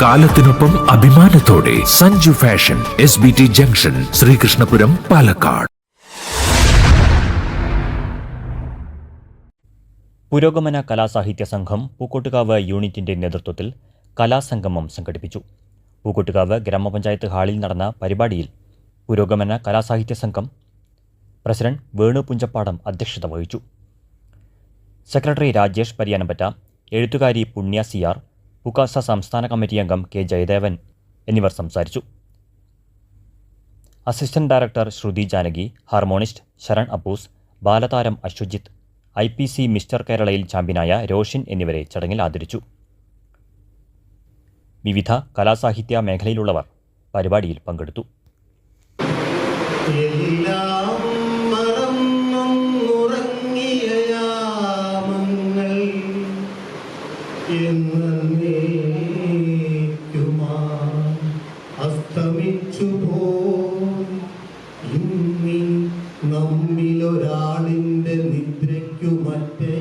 കാലത്തിനൊപ്പം അഭിമാനത്തോടെ Sanju fashion S B T junction Sreekrishnapuram Palakkad. പുരോഗമന കലാസാഹിത്യ സംഘം പൂക്കോട്ടുകാവ് യൂണിറ്റിന്റെ നേതൃത്വത്തിൽ കലാസംഗമം സംഘടിപ്പിച്ചു. പൂക്കോട്ടുകാവ് ഗ്രാമപഞ്ചായത്ത് ഹാളിൽ നടന്ന പരിപാടിയിൽ പുരോഗമന കലാസാഹിത്യ സംഘം പ്രസിഡന്റ് വേണു പുഞ്ചപ്പാടം അധ്യക്ഷത വഹിച്ചു. സെക്രട്ടറി രാജേഷ് പരിയാനപ്പറ്റ എഴുത്തുകാരി പുണ്യ സിയാർ പുക്കാസ സംസ്ഥാന കമ്മിറ്റി അംഗം കെ ജയദേവൻ എന്നിവർ സംസാരിച്ചു. Assistant director Sruthi Janaki harmonist Sharan Appoos ബാലതാരം Ashwajith I P C mister കേരളയിൽ ചാമ്പ്യനായ രോഷിൻ എന്നിവരെ ചടങ്ങിൽ ആദരിച്ചു. വിവിധ കലാസാഹിത്യ മേഖലയിലുള്ളവർ പരിപാടിയിൽ പങ്കെടുത്തു. അസ്തമിച്ചു പോയി ഇന്നീ നമ്മിലൊരാളിന്റെ നിദ്രയ്ക്കു മറ്റേ